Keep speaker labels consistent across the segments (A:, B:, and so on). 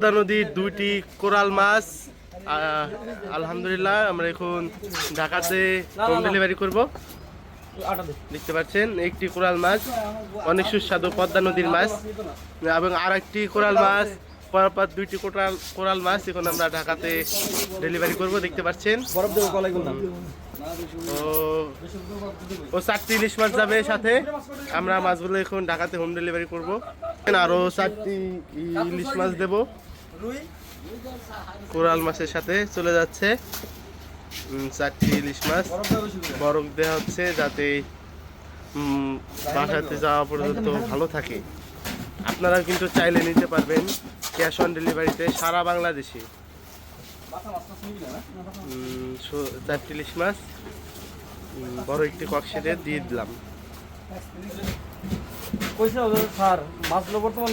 A: পদ্মা নদীর দুইটি কোরাল মাছ আলহামদুলিল্লাহ আমরা এখন ঢাকাতে হোম ডেলিভারি করব। দেখতে পাচ্ছেন, একটি কোরাল মাছ, অনেক সুস্বাদু পদ্মা নদীর মাছ, এবং আর একটি কোরাল মাছ, পরপর দুইটি কোরাল কোরাল মাছ এখন আমরা ঢাকাতে ডেলিভারি করব, দেখতে পাচ্ছেন। ও চারটি ইলিশ মাছ যাবে সাথে, আমরা মাছগুলো এখন ঢাকাতে হোম ডেলিভারি করব। আরও চারটি ইলিশ মাছ দেব। কোরাল মাছের সাথে চলে যাচ্ছে। চারটি ইলিশ মাছ।
B: বরফ
A: দেওয়া হচ্ছে যাতে বাসাতে যাওয়া পর্যন্ত ভালো থাকে। আপনারা কিন্তু চাইলে নিতে পারবেন ক্যাশ অন ডেলিভারিতে সারা বাংলাদেশে। চারটি ইলিশ মাছ। বড় একটি কক্সেটে দিয়ে দিলাম।
B: স্যার বর্তমান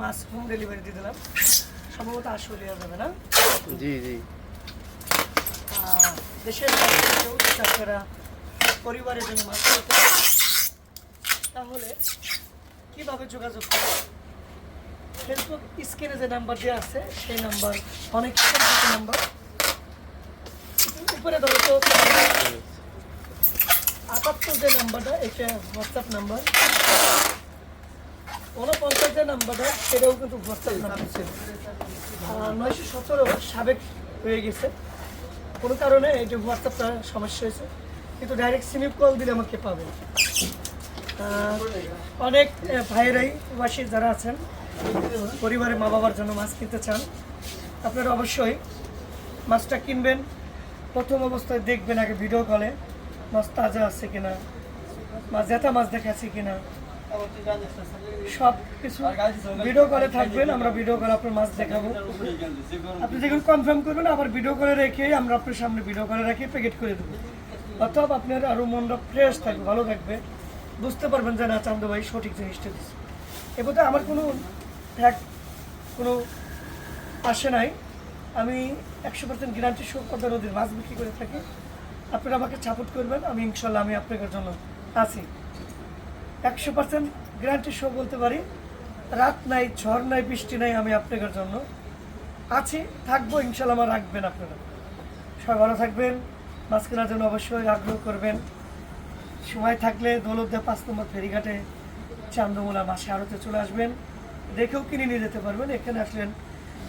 C: মাছ হোম ডেলিভারি দিয়ে দিলাম। সম্ভবত আসলে যাবে না?
A: জি জি।
C: দেশের থেকেও পরিবারের জন্য মাছ তাহলে কীভাবে যোগাযোগ করবেন ফেসবুক স্ক্রিনে যে নাম্বার দেওয়া আছে সেই নাম্বার অনেক নাম্বার উপরে ধরো তো আটাত্তর যে নাম্বারটা এটা হোয়াটসঅ্যাপ নাম্বার উনপঞ্চাশ যে নাম্বারটা সেটাও কিন্তু নাম্বার ছিল নয়শো সতেরো সাবেক হয়ে গেছে। কোনো কারণে এই যে হোয়াটসঅ্যাপটা সমস্যা হয়েছে। কিন্তু ডাইরেক্ট সিমিপ কল দিলে আমাকে পাবে। অনেক ভাইয়েরাই প্রবাসী যারা আছেন, পরিবারের মা বাবার জন্য মাছ কিনতে চান, আপনারা অবশ্যই মাছটা কিনবেন। প্রথম অবস্থায় দেখবেন আগে ভিডিও কলে মাছ তাজা আছে কিনা, মাছ জেতা মাছ দেখাচ্ছে কিনা। সব কিছু ভিডিও কলে থাকবেন, আমরা ভিডিও কলে আপনার মাছ দেখাবো। আপনি যখন কনফার্ম করবেন, আবার ভিডিও করে রেখে আমরা আপনার সামনে ভিডিও করে রেখে প্যাকেট করে দেবো। অথবা আপনার আরও মনটা ফ্রেশ থাকবে, ভালো থাকবে। বুঝতে পারবেন যে না, চান্দু ভাই সঠিক জিনিসটা দিচ্ছে এবার আমার কোনো ফ্যাক্ট কোনো আসে নাই। আমি একশো পার্সেন্ট গ্যারান্টি শো পদ্মা নদীর মাছ বিক্রি করে থাকি। আপনারা আমাকে সাপোর্ট করবেন, আমি ইনশাল্লাহ আমি আপনাদের জন্য আছি। একশো পার্সেন্ট গ্যারান্টি শো বলতে পারি। রাত নাই, ঝড় নাই, বৃষ্টি নাই আমি আপনাদের জন্য। আছি, থাকব, ইনশাল্লাহ আমার রাখবেন আপনারা। সবাই ভালো থাকবেন মাছ কেনার জন্য অবশ্যই আগ্রহ করবেন। সময় থাকলে দৌলতদা পাঁচ নম্বর ফেরিঘাটে চান্দমোলা মাসে আড়তে চলে আসবেন। দেখেও কিনে নিয়ে যেতে পারবেন। এখানে আসলেন,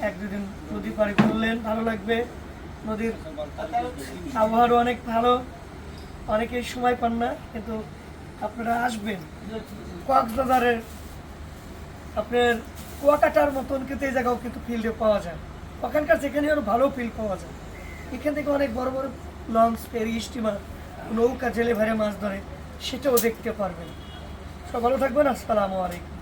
C: এক দুদিন নদী পাড়ি করলেন, ভালো লাগবে। নদীর আবহাওয়ারও অনেক ভালো। অনেকেই সময় পান না, কিন্তু আপনারা আসবেন। কক্সবাজারের আপনার কুয়াকাটার মতন কিন্তু এই জায়গাও কিন্তু ফিল্ডে পাওয়া যায়। ওখানকার যেখানে আরও ভালো ফিল্ড পাওয়া যায়। এখান থেকে অনেক বড় বড় লঞ্চ ফেরি স্টিমার, নৌকা, জেলে ভারে মাছ ধরে, সেটাও দেখতে পারবেন। সব ভালো থাকবেন, আসসালামু আলাইকুম।